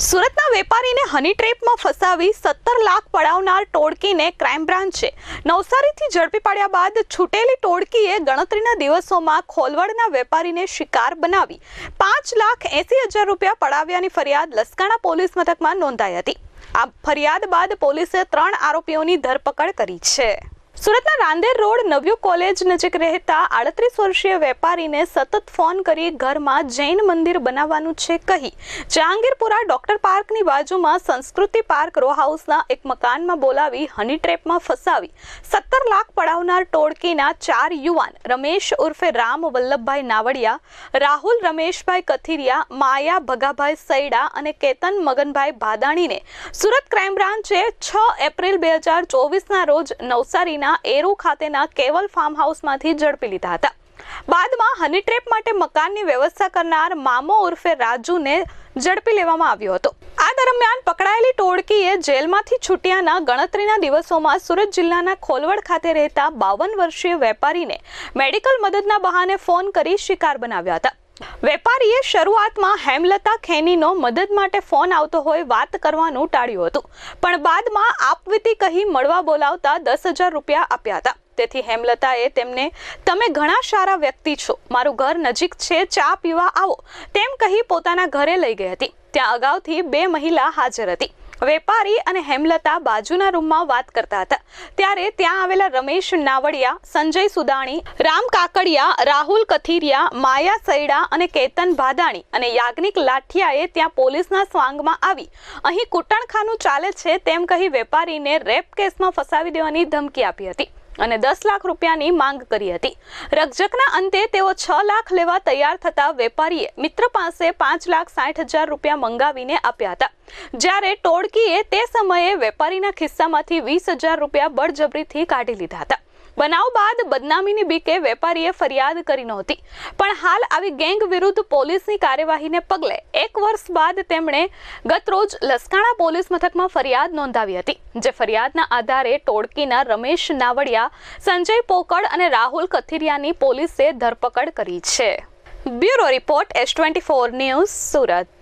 સુરતના વેપારીને હની ટ્રેપમાં ફસાવી સત્તર લાખ પડાવનાર ટોળકીને ક્રાઇમ બ્રાન્ચે નવસારીથી ઝડપી પાડ્યા બાદ છૂટેલી ટોળકીએ ગણતરીના દિવસોમાં ખોલવડના વેપારીને શિકાર બનાવી. પાંચ લાખ એસી હજાર રૂપિયા પડાવ્યાની ફરિયાદ લસકાણા પોલીસ મથકમાં નોંધાઈ હતી. આ ફરિયાદ બાદ પોલીસે ત્રણ આરોપીઓની ધરપકડ કરી છે. સુરતના રાંદેર રોડ નવ્યુ કોલેજ નજીક રહેતા આડત્રીસ વર્ષીય વેપારીને સતત ફોન કરી ઘરમાં જૈન મંદિર બનાવવાનું છે કહી. જહાંગીરપુરા ડોક્ટર પાર્કની બાજુમાં સંસ્કૃતિ પાર્ક રો હાઉસના એક મકાનમાં બોલાવી હની ટ્રેપમાં ફસાવી. સત્તર લાખ પડાવનાર ટોળકીના ચાર યુવાન, રમેશ ઉર્ફે રામ વલ્લભભાઈ નાવડિયા, રાહુલ રમેશભાઈ કથિરિયા, માયા ભગાભાઈ સૈડા અને કેતન મગનભાઈ ભાદાણીને સુરત ક્રાઇમ બ્રાન્ચે છ એપ્રિલ બે હજાર ચોવીસના રોજ નવસારીના એરુ ખાતેના કેવલ ફાર્મ હાઉસમાંથી ઝડપી લીધા હતા. બાદમાં હની ટ્રેપ માટે મકાનની વ્યવસ્થા કરનાર મામો ઉર્ફે રાજુને ઝડપી લેવામાં આવ્યો હતો. આ દરમિયાન પકડાયેલી ટોળકીએ જેલમાંથી છૂટ્યાના ગણતરીના દિવસોમાં સુરત જિલ્લાના ખોલવડ ખાતે રહેતા બાવન વર્ષીય વેપારીને મેડિકલ મદદના બહાને ફોન કરી શિકાર બનાવ્યા હતા. વેપારીએ શરૂઆતમાં હેમલતા ખેનીનો મદદ માટે ફોન આવતો હોય વાત કરવાનું ટાળ્યું હતું. પણ બાદમાં આપવીતી કહી મળવા બોલાવતા દસ હજાર રૂપિયા આપ્યા હતા. તેથી હેમલતાએ તેમને, તમે ઘણા સારા વ્યક્તિ છો. મારું ઘર નજીક છે. ચા પીવા આવો. તેમ કહી પોતાના ઘરે લઈ ગઈ હતી. ત્યાં અગાઉથી બે મહિલા હાજર હતી. વેપારી અને હેમલતા બાજુના રૂમમાં વાત કરતા હતા. ત્યારે ત્યાં આવેલા રમેશ નાવડિયા, સંજય સુદાણી, રામ કાકડિયા, રાહુલ કથિરિયા, માયા સૈડા અને કેતન ભાદાણી અને યાજ્ઞિક લાઠિયાએ ત્યાં પોલીસના સ્વાંગમાં આવી. અહીં કુટણખાનું ચાલે છે તેમ કહી વેપારીને રેપ કેસમાં ફસાવી દેવાની ધમકી આપી હતી. અને દસ લાખ રૂપિયાની માંગ કરી હતી. રકઝકના અંતે તેઓ છ લાખ લેવા તૈયાર થતા વેપારીએ મિત્ર પાસે પાંચ લાખ સાઠ હજાર રૂપિયા મંગાવીને આપ્યા હતા. જ્યારે ટોળકીએ તે સમયે વેપારીના ખિસ્સામાંથી વીસ હજાર રૂપિયા બળજબરીથી કાઢી લીધા હતા. બનાવ બાદ બદનામીની બીકે વેપારીએ ફરિયાદ કરી નહોતી. પણ હાલ આવી ગેંગ વિરુદ્ધ પોલીસની કાર્યવાહીને પગલે એક વર્ષ બાદ તેમણે ગતરોજ લસકાણા પોલીસ મથકમાં ફરિયાદ નોંધાવી હતી, જે ફરિયાદના આધારે ટોળકીના રમેશ નાવડિયા, સંજય પોકડ અને રાહુલ કથિરિયાની પોલીસે ધરપકડ કરી છે. Bureau report S twenty four news Surat.